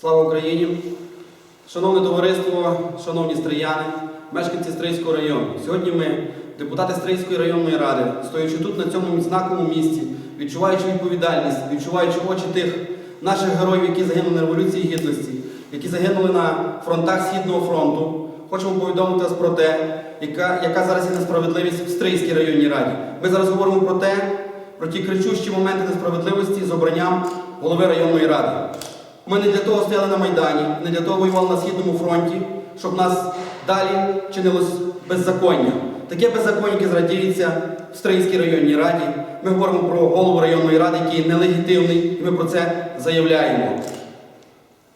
Слава Україні! Шановне товариство, шановні стрияни, мешканці Стрийського району. Сьогодні ми, депутати Стрийської районної ради, стоячи тут на цьому знаковому місці, відчуваючи відповідальність, відчуваючи очі тих наших героїв, які загинули на Революції Гідності, які загинули на фронтах Східного фронту, хочемо повідомити вас про те, яка, яка зараз є несправедливість в Стрийській районній раді. Ми зараз говоримо про те, про ті кричущі моменти несправедливості з обранням голови районної ради. Ми не для того стояли на Майдані, не для того воювали на Східному фронті, щоб нас далі чинилось беззаконня. Таке беззаконня, яке зрадіється в Стрийській районній раді. Ми говоримо про голову районної ради, який нелегітимний, і ми про це заявляємо.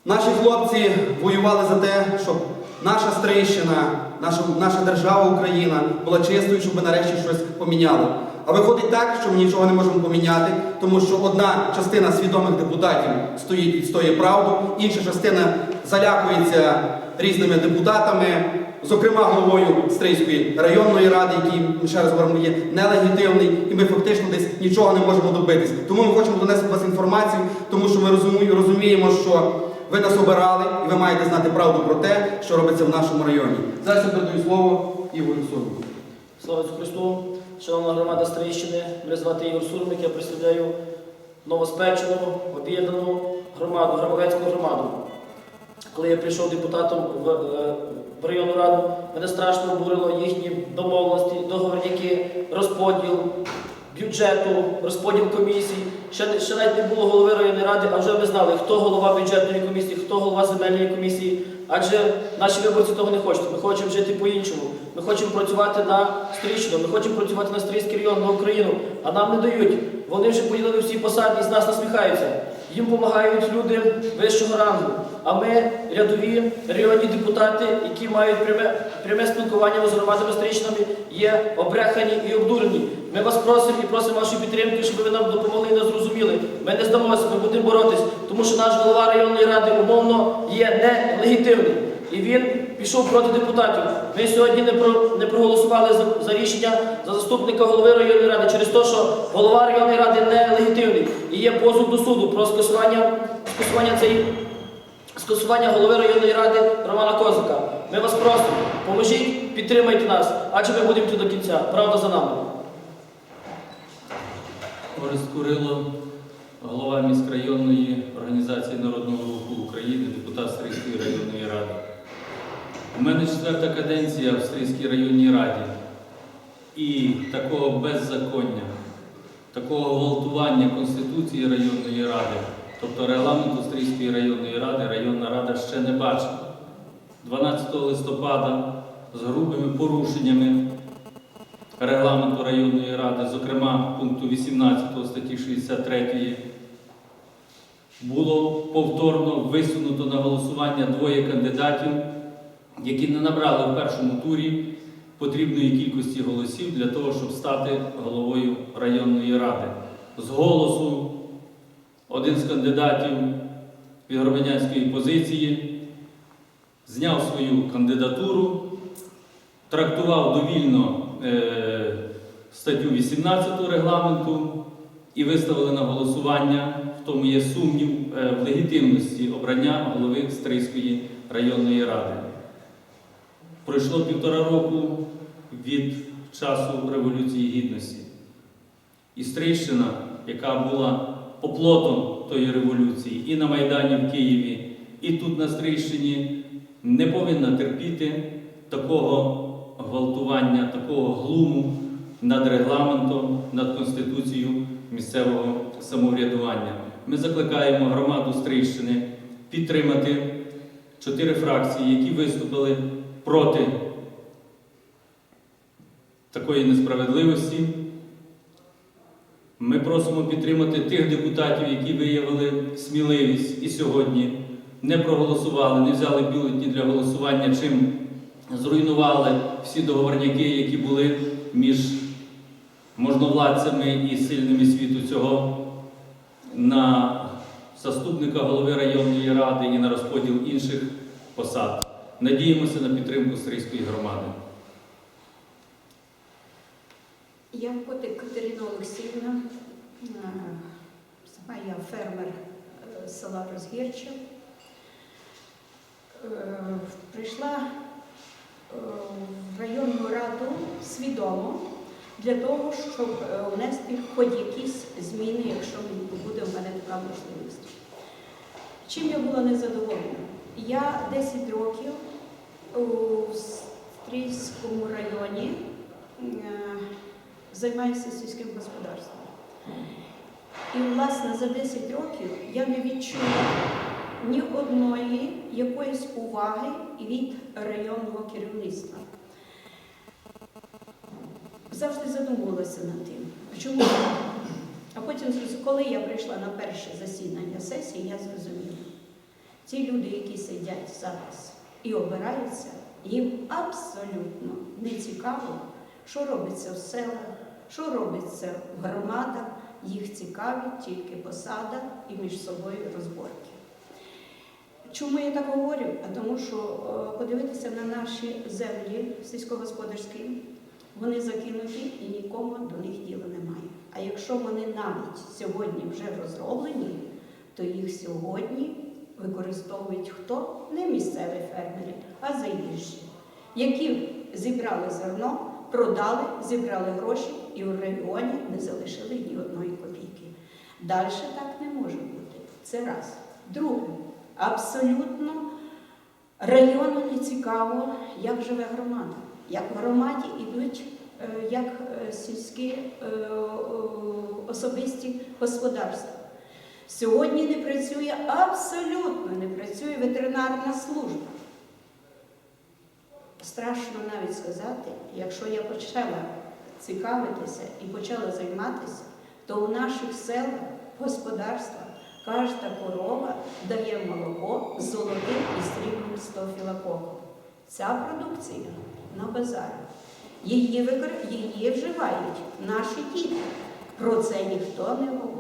Наші хлопці воювали за те, щоб наша Стрийщина, наша, наша держава Україна була чистою, щоб ми нарешті щось поміняли. А виходить так, що ми нічого не можемо поміняти, тому що одна частина свідомих депутатів стоїть відстоює правду, інша частина залякується різними депутатами, зокрема головою Стрийської районної ради, який ще раз говоримо, є нелегітимний, і ми фактично десь нічого не можемо добитись. Тому ми хочемо донести вас інформацію, тому що ми розуміємо, що ви нас обирали, і ви маєте знати правду про те, що робиться в нашому районі. Зараз я передаю слово Ігорю Сурму. Слава Христу! Шановна громада Стрийщини, мене звати Ігор Сурмик, я представляю новоспечену, об'єднану громаду, Громадянську громаду. Коли я прийшов депутатом в, е, в районну раду, мене страшно обурило їхні домовленості, договорняки, розподіл бюджету, розподіл комісій. Ще, ще навіть не було голови районної ради, а вже ми знали, хто голова бюджетної комісії, хто голова земельної комісії. Адже наші виборці того не хочуть. Ми хочемо жити по-іншому. Ми хочемо працювати на стрічну, ми хочемо працювати на стрійський район, на Україну, а нам не дають. Вони вже поділили всі посади і з нас насміхаються. Їм допомагають люди вищого рангу. А ми, рядові районні депутати, які мають пряме, пряме спілкування з громадами стрічними, є обрехані і обдурені. Ми вас просимо і просимо вашої підтримки, щоб ви нам допомогли і нас зрозуміли. Ми не здамося, ми будемо боротись, тому що наш голова районної ради умовно є нелегітимний. І він пішов проти депутатів. Ми сьогодні не, про, не проголосували за, за рішення за заступника голови районної ради через те, що голова районної ради нелегітимний. І є позов до суду про скасування, скасування цієї скасування голови районної ради Романа Козака. Ми вас просимо, поможіть, підтримайте нас, адже ми будемо йти до кінця. Правда за нами. Орест Курило, голова міськрайонної організації Народного руху України, депутат Стрийської районної ради. У мене четверта каденція в Стрийській районній раді. І такого беззаконня, такого гвалтування Конституції районної ради, тобто регламенту Стрийської районної ради, районна рада ще не бачила. 12 листопада з грубими порушеннями регламенту районної ради, зокрема пункту 18 статті 63, було повторно висунуто на голосування двоє кандидатів, які не набрали в першому турі потрібної кількості голосів для того, щоб стати головою районної ради. З голосу один з кандидатів від громадянської позиції зняв свою кандидатуру, трактував довільно е, статтю 18 регламенту і виставили на голосування, в тому є сумнів е, в легітимності обрання голови Стрийської районної ради. Пройшло півтора року від часу Революції Гідності. І Стрийщина, яка була оплотом тої революції і на Майдані в Києві, і тут на Стрийщині, не повинна терпіти такого гвалтування, такого глуму над регламентом, над Конституцією місцевого самоврядування. Ми закликаємо громаду Стрийщини підтримати чотири фракції, які виступили проти такої несправедливості. Ми просимо підтримати тих депутатів, які виявили сміливість і сьогодні не проголосували, не взяли бюлетні для голосування, чим зруйнували всі договорняки, які були між можновладцями і сильними світу цього на заступника голови районної ради і на розподіл інших посад. Надіємося на підтримку Стрийської громади. Я Котик Катерина Олексіївна, е, сама я фермер е, села Розгірче. прийшла е, в районну раду свідомо для того, щоб внести хоч якісь зміни, якщо буде в мене така можливість. Чим я була незадоволена? Я 10 років у Стрийському районі е, займаюся сільським господарством. І, власне, за 10 років я не відчула ні одної якоїсь уваги від районного керівництва. Завжди задумувалася над тим, чому. А потім, коли я прийшла на перше засідання сесії, я зрозуміла, ці люди, які сидять зараз і обираються, їм абсолютно не цікаво, що робиться в селах, що робиться в громадах, їх цікавить тільки посада і між собою розборки. Чому я так говорю? А тому що е, подивитися на наші землі сільськогосподарські, вони закинуті і нікому до них діла немає. А якщо вони навіть сьогодні вже розроблені, то їх сьогодні використовують хто? Не місцеві фермери, а заїжджі, які зібрали зерно, продали, зібрали гроші і в регіоні не залишили ні одної копійки. Далі так не може бути. Це раз. Друге, абсолютно району не цікаво, як живе громада. Як в громаді йдуть е, як е, сільські е, особисті господарства. Сьогодні не працює абсолютно не працює ветеринарна служба. Страшно навіть сказати, якщо я почала цікавитися і почала займатися, то у наших селах, господарствах кожна корова дає молоко з золотим і срібним стофілококом. Ця продукція на базарі. Її, викор- її вживають наші діти. Про це ніхто не говорить.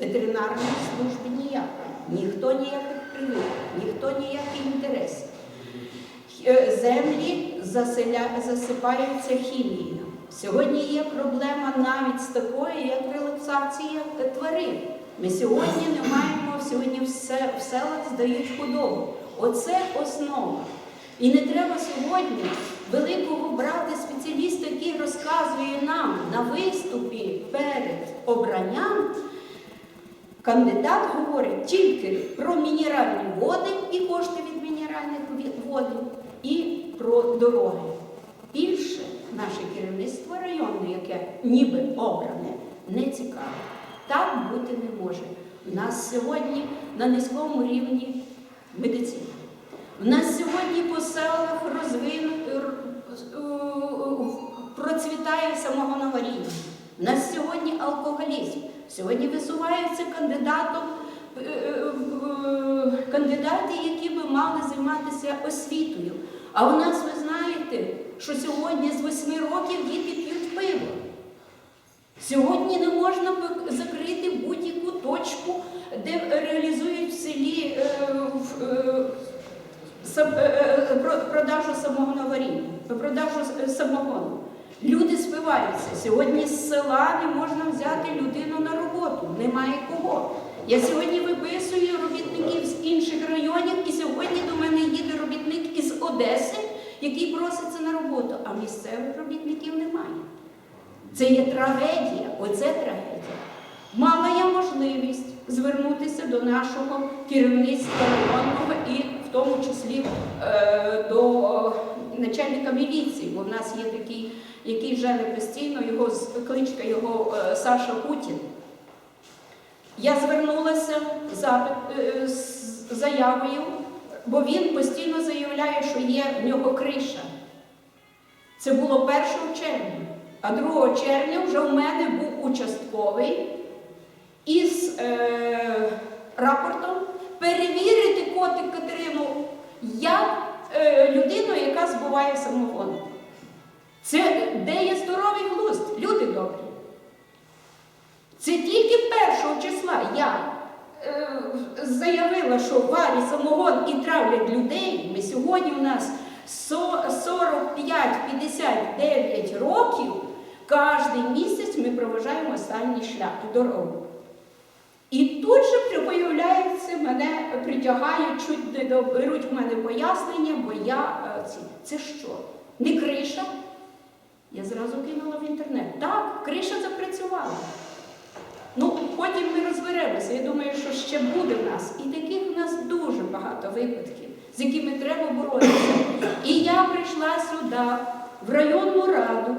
Ветеринарної служби ніякої, ніхто ніяких прививок, ніхто ніяких інтересів. Е, Землі заселя... засипаються хімією. Сьогодні є проблема навіть з такою, як релаксація тварин. Ми сьогодні не маємо, сьогодні все, в селах здають худобу. Оце основа. І не треба сьогодні великого брати спеціаліста, який розказує нам на виступі перед обранням. Кандидат говорить тільки про мінеральні води і кошти від мінеральних води, і про дороги. Більше наше керівництво району, яке ніби обране, не цікаве. Так бути не може. У нас сьогодні на низькому рівні медицина. У нас сьогодні по селах розвину, процвітає самогоноваріння. У нас сьогодні алкоголізм. Сьогодні висуваються кандидатом, е, е, е, кандидати, які би мали займатися освітою. А у нас ви знаєте, що сьогодні з восьми років діти п'ють пиво. Сьогодні не можна закрити будь-яку точку, де реалізують в селі продажу самогоноваріння, продажу самогону. Люди спиваються. Сьогодні з села не можна взяти людину на роботу. Немає кого. Я сьогодні виписую робітників з інших районів, і сьогодні до мене їде робітник із Одеси, який проситься на роботу, а місцевих робітників немає. Це є трагедія, оце трагедія. Мала я можливість звернутися до нашого керівництва районного і в тому числі е, до е, начальника міліції, бо в нас є такий, який жене постійно, його кличка його е, Саша Путін. Я звернулася запит, е, з заявою, бо він постійно заявляє, що є в нього криша. Це було 1 червня. А 2 червня вже в мене був участковий із е, рапортом перевірити котик Катерину як е, людину, яка збуває самогон. Це де є здоровий глузд, люди добрі. Це тільки 1 числа я е, заявила, що варять самогон і травлять людей. Ми сьогодні у нас 45-59 років. Кожен місяць ми проважаємо останній шлях дорогу. І тут же мене притягають, чуть не до- беруть в мене пояснення, бо я е, ці. Це що? Не криша? Я зразу кинула в інтернет. Так, криша запрацювала. Ну, потім ми розберемося. Я думаю, що ще буде в нас. І таких в нас дуже багато випадків, з якими треба боротися. І я прийшла сюди, в районну раду,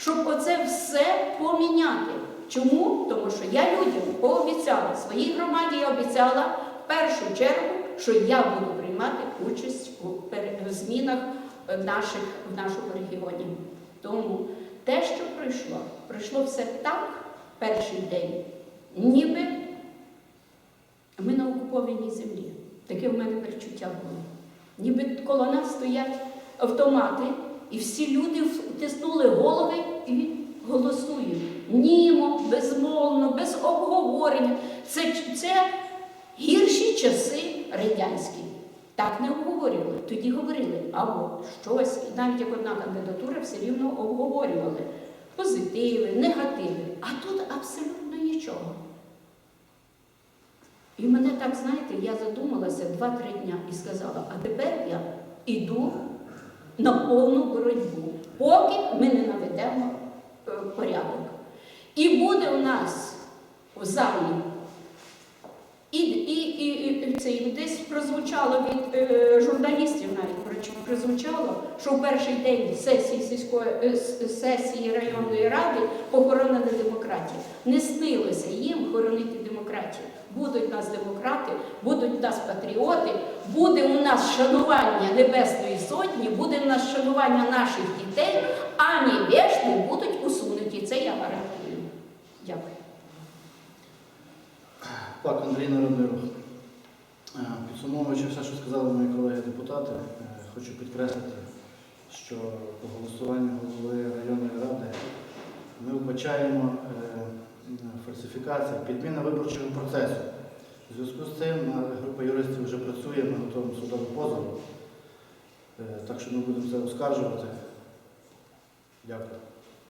щоб оце все поміняти. Чому? Тому що я людям пообіцяла, своїй громаді я обіцяла в першу чергу, що я буду приймати участь у змінах е, наших, в нашому регіоні. Тому те, що пройшло, пройшло все так перший день, ніби ми на окупованій землі. Таке в мене перечуття було. Ніби коло нас стоять автомати, і всі люди втиснули голови і голосують. Німо, безмовно, без обговорення. Це, це гірші часи радянські. Так не обговорювали. Тоді говорили, або щось, і навіть як одна кандидатура все рівно обговорювали. Позитиви, негативи. А тут абсолютно нічого. І мене так, знаєте, я задумалася два-три дня і сказала, а тепер я йду на повну боротьбу, поки ми не наведемо е, порядок. І буде у нас в залі. І, і, і, це десь прозвучало від е, журналістів навіть прозвучало, що в перший день сесії сільської е, сесії районної ради похоронена демократія. Не снилося їм хоронити демократію. Будуть нас демократи, будуть нас патріоти, буде у нас шанування Небесної Сотні, буде у нас шанування наших дітей, а невежди будуть усунуті. Це я гарантую. Дякую. Так, Андрій Народний Рух. Е, Підсумовуючи все, що сказали мої колеги-депутати, е, хочу підкреслити, що по голосуванню голови районної ради ми вбачаємо е, фальсифікацію, підміна виборчого процесу. У зв'язку з цим група юристів вже працює, ми готуємо судовий позов. Так що ми будемо це оскаржувати. Дякую.